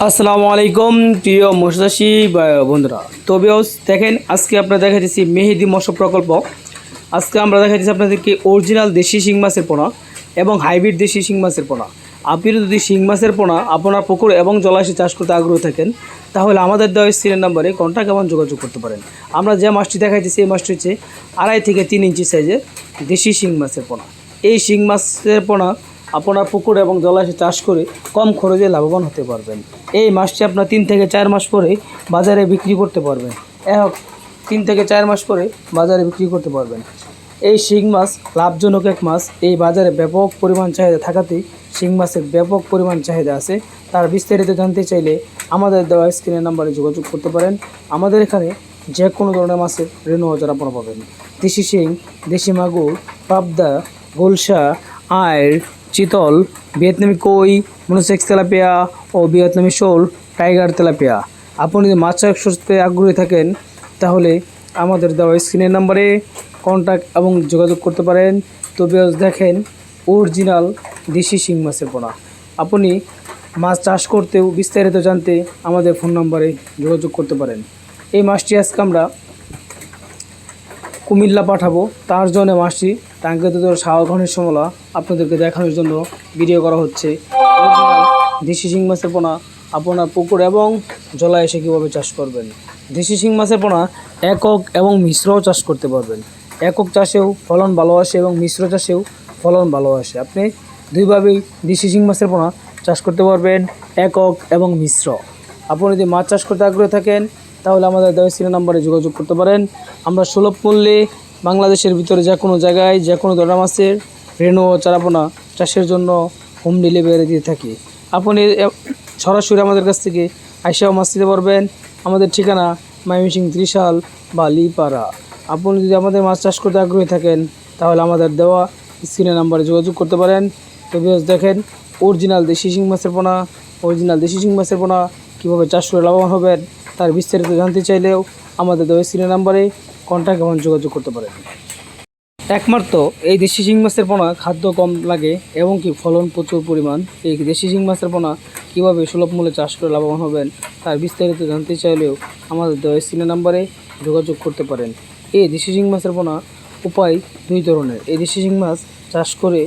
আসসালামু আলাইকুম প্রিয় বা- বন্ধুরা। তো বিয়স দেখেন, আজকে আপনারা দেখা যাচ্ছি মেহেদি মৎস্য প্রকল্প। আজকে আমরা দেখা যাচ্ছি আপনাদেরকে অরিজিনাল দেশি শিং মাছের পোনা এবং হাইব্রিড দেশি শিং মাছের পোনা। আপনি যদি শিং মাছের পোনা আপনার পুকুর এবং জলাশয়ে চাষ করতে আগ্রহ থাকেন, তাহলে আমাদের দেওয়া স্ক্রিনের নাম্বারে কন্ট্যাক্ট এবং যোগাযোগ করতে পারেন। আমরা যে মাছটি দেখাইছি সেই মাছটি হচ্ছে আড়াই থেকে তিন ইঞ্চি সাইজের দেশি শিং মাছের পোনা। এই শিং মাছের পোনা আপনার পুকুর এবং জলাশয়ে চাষ করে কম খরচে লাভবান হতে পারবেন। এই মাছটি আপনার তিন থেকে চার মাস পরে বাজারে বিক্রি করতে পারবেন। এক তিন থেকে চার মাস পরে বাজারে বিক্রি করতে পারবেন। এই শিং মাছ লাভজনক এক মাছ। এই বাজারে ব্যাপক পরিমাণ চাহিদা থাকাতেই শিং মাছের ব্যাপক পরিমাণ চাহিদা আছে। তার বিস্তারিত জানতে চাইলে আমাদের দেওয়া স্ক্রিনের নাম্বারে যোগাযোগ করতে পারেন। আমাদের এখানে যে কোনো ধরনের মাছের রেণু হাজার আপনারা পাবেন। দেশি শিং, দেশি মাগুর, পাবদা, গোলসা আয়ের চিতল, ভিয়েতনামি কই, মনোসেক্স তেলাপিয়া ও ভিয়েতনামি শোল, টাইগার তেলাপিয়া। আপনি যদি মাছ চাষ করতে আগ্রহী থাকেন, তাহলে আমাদের দেওয়া স্ক্রিনের নাম্বারে কন্ট্যাক্ট এবং যোগাযোগ করতে পারেন। তো দেখেন অরিজিনাল দেশি শিং মাছের পোনা। আপনি মাছ চাষ করতেও বিস্তারিত জানতে আমাদের ফোন নম্বরে যোগাযোগ করতে পারেন। এই মাছটি আজকে আমরা কুমিল্লা পাঠাবো। তার জন্য মাছটি টাঙ্কে দুধ সাহঘনের সমলা, আপনাদেরকে দেখানোর জন্য ভিডিও করা হচ্ছে। দেশি শিং মাছের পোনা, আপনার পুকুর এবং জলা এসে কীভাবে চাষ করবেন? দেশি শিং মাছের পোনা একক এবং মিশ্রও চাষ করতে পারবেন। একক চাষেও ফলন ভালো আসে এবং মিশ্র চাষেও ফলন ভালো আসে। আপনি দুইভাবেই দেশি শিং মাছের পোনা চাষ করতে পারবেন, একক এবং মিশ্র। আপনি যদি মাছ চাষ করতে আগ্রহী থাকেন তাহলে আমাদের দেওয়া সিনে নাম্বারে যোগাযোগ করতে পারেন। আমরা সুলভ মূল্যে বাংলাদেশের ভিতরে যে কোনো জায়গায় যে কোনো ধরনের মাছের রেণু চারাপোনা চাষের জন্য হোম ডেলিভারি দিয়ে থাকি। আপনি সরাসরি আমাদের কাছ থেকে আইসাও মাছ নিতে পারবেন। আমাদের ঠিকানা মাইমিসিং ত্রিশাল বা লিপাড়া আপনি যদি আমাদের মাছ চাষ করতে আগ্রহী থাকেন, তাহলে আমাদের দেওয়া স্ক্রিনের নাম্বারে যোগাযোগ করতে পারেন। তো দেখেন অরিজিনাল দেশি শিং মাছের পোনা অরিজিনাল দেশি শিং মাছের পোনা কীভাবে চাষ করে লাভবান হবেন? তার বিস্তারিত জানতে চাইলেও আমাদের দেওয়া স্ক্রিনের নাম্বারে কন্ট্যাক্ট এবং যোগাযোগ করতে পারেন। একমাত্র এই দেশি শিং মাছের পোনা খাদ্য কম লাগে এবং কি ফলন প্রচুর পরিমাণ। এই দেশি শিং মাছের পোনা কীভাবে সুলভ মূল্যে চাষ করে লাভবান হবেন তার বিস্তারিত জানতে চাইলেও আমাদের দেওয়া স্ক্রিনের নাম্বারে যোগাযোগ করতে পারেন। এই দেশি শিং মাছের পোনা উপায় দুই ধরনের। এই দেশি শিং মাছ চাষ করে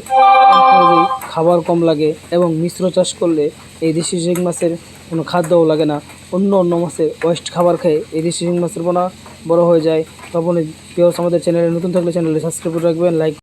খাবার কম লাগে এবং মিশ্র চাষ করলে এই দেশি শিং মাছের কোনো খাদ্যও লাগে না। অন্য অন্য মাছের ওয়েস্ট খাবার খেয়ে এই দেশি শিং মাছের পোনা বড় হয়ে যায়। তখন আমাদের চ্যানেলে নতুন থাকলে চ্যানেলে সাবস্ক্রাইব করে রাখবেন লাইক